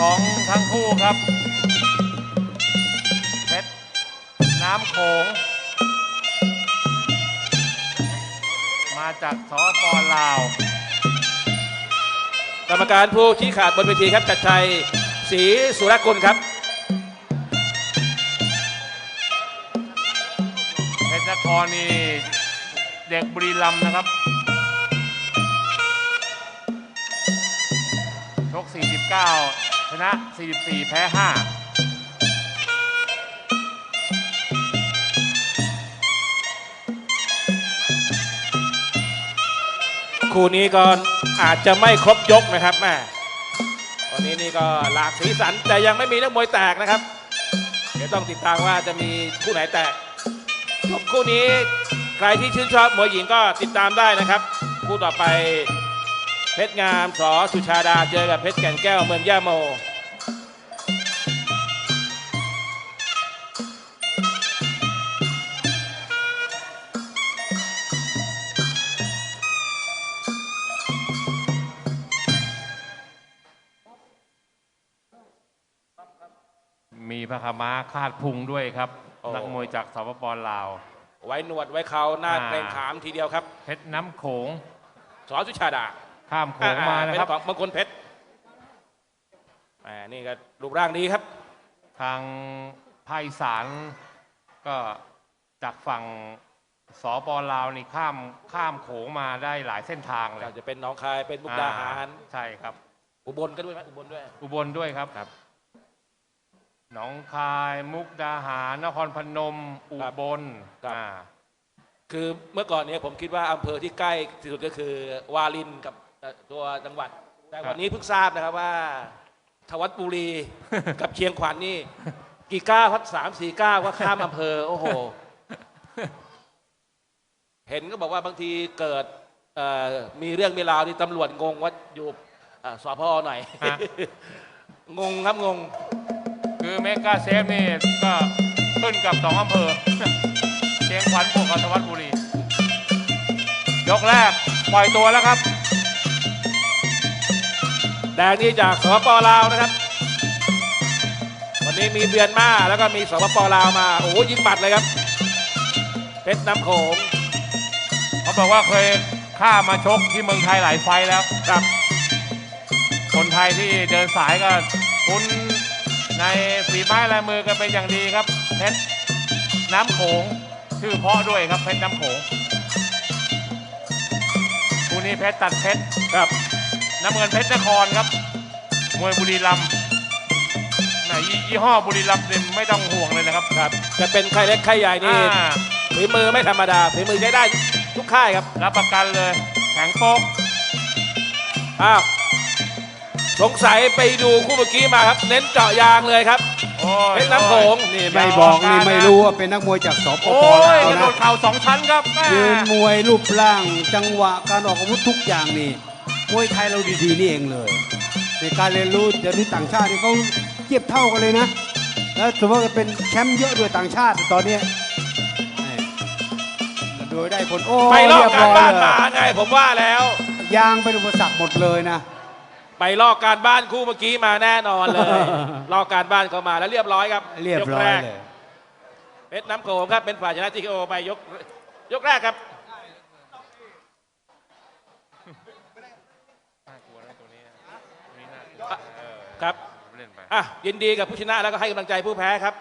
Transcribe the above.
ของทั้งคู่ครับเพชรน้ำโขง มาจากสปลาว กรรมการผู้ชี้ขาดบนเวทีครับจัดชัยศรีสุรกุลครับ เพชรนครนี่เด็กบุรีรัมย์นะครับชก49 ชนะ 44 แพ้ 5คู่นี้ก็อาจจะไม่ครบยกนะครับแม่ตอนนี้นี่ก็หลากสีสันแต่ยังไม่มีนักมวยแตกนะครับ เดี๋ยวต้องติดตามว่าจะมีคู่ไหนแตกจบคู่นี้ใครที่ชื่นชอบมวยหญิงก็ติดตามได้นะครับ คู่ต่อไปเพชรงามสอสุชาดาเจอกับเพชรแก่นแก้วเมืองย่าโม มีพระคาม้าคาดพุงด้วยครับ โอ้ นักมวยจากสปปลาว ไว้หนวดไว้เขาหน้าอ่า เกรงขามทีเดียวครับเพชรน้ำโขงสอสุชาดาข้ามโขงมาอ่นะครับเป็นของมงคลเพชรแหมนี่ก็รูปร่างดีครับ ทางภาคอีสานก็จากฝั่งสปลาวนี่ข้ามข้ามโขงมาได้หลายเส้นทางเลยอาจจะเป็นหนองคายเป็นมุกดาหาร อ่ใช่ครับ อุบลก็ด้วยไหมอุบลด้วย อุบลด้วยครับครับ หนองคาย มุกดาหาร นครพนม อุบลครับ อ่าคือเมื่อก่อนเนี้ผมคิดว่าอำเภอที่ใกล้ที่สุดก็คือวารินกับเอ่อตัวจังหวัด แต่วันนี้เพิ่งทราบนะครับว่าทวัดบุรี กับเชียงขวัญนี่กี่ก้าวครับสามสี่ก้าวก็ข้ามอำเภอ โอ้โห เห็นก็บอกว่าบางทีเกิดเอ่อมีเรื่องมีราวที่ตำรวจงงว่าอยู่เอ่อสพหน่อยฮะ งงครับงง คือเมกาเซฟนี่ก็ขึ้นกับสองอำเภอเชียงขวัญบวกกับธวัฒน์บุรี ยกแรก ปล่อยตัวแล้วครับ แดงนี่จากสปปลาวนะครับ วันนี้มีเบียนมาแล้วก็มีสปปลาวมา โอ้ยิงบัตรเลยครับ เพชรน้ำโขงเขาบอกว่าเคยข้ามาชกที่เมืองไทยหลายไฟแล้วครับ คนไทยที่เดินสายก็คุ้น ในฝีไม้ลายมือกันเป็นอย่างดีครับเพชรน้ำโขงชื่อเพราะด้วยครับเพชรน้ำโขงคู่นี้เพชรตัดเพชรครับ น้ำเงินเพชรนครครับ มวยบุรีรัมย์ไหนยี่ห้อบุรีรัมย์เนี่ยไม่ต้องห่วงเลยนะครับครับ จะเป็นใครเล็กใครใหญ่นี่อ่าฝีมือไม่ธรรมดาฝีมือใช้ได้ทุกค่ายครับรับประกันเลยแข็งโป๊กอ้าว สงสัยไปดูคู่เมื่อกี้มาครับ เน้นเจาะยางเลยครับโอ้ยเพชรน้ำโขงนี่ไม่บอกนี่ไม่รู้ว่าเป็นนักมวยจากสปปโอ้ลาวยกระโดนะดเข่าสองชั้นครับแม่ยืนมวยรูปร่างจังหวะการออกอาวุธทุกอย่างนี่มวยไทยเราดีๆนี่เองเลย ในการเรียนรู้เดี๋ยวนี้ต่างชาตินี่เขาเทียบเท่ากันเลยนะ แล้วถือว่าเป็นแชมป์เยอะด้วยต่างชาติตอนเนี้ยนี่โดยได้ผลโอ้ไปลอกเรียบการร้อยบ้านเลมายไงผมว่าแล้ว ยางเป็นอุปสรรคหมดเลยนะ ไปลอกการบ้านคู่เมื่อกี้มาแน่นอนเลย ลอกการบ้านเขามาแล้วเรียบร้อยครับเรียบร้อยกแกเลยเพชรน้ำโขงครับเป็นฝ่ายชนะทีโอไปยกยกแรกครับน่ากลัวนะตัวนี้นะตัวนี้น่ากลัวเออครับเล่นไปอะยินดีกับผู้ชนะแล้วก็ให้กำลังใจผู้แพ้ครับ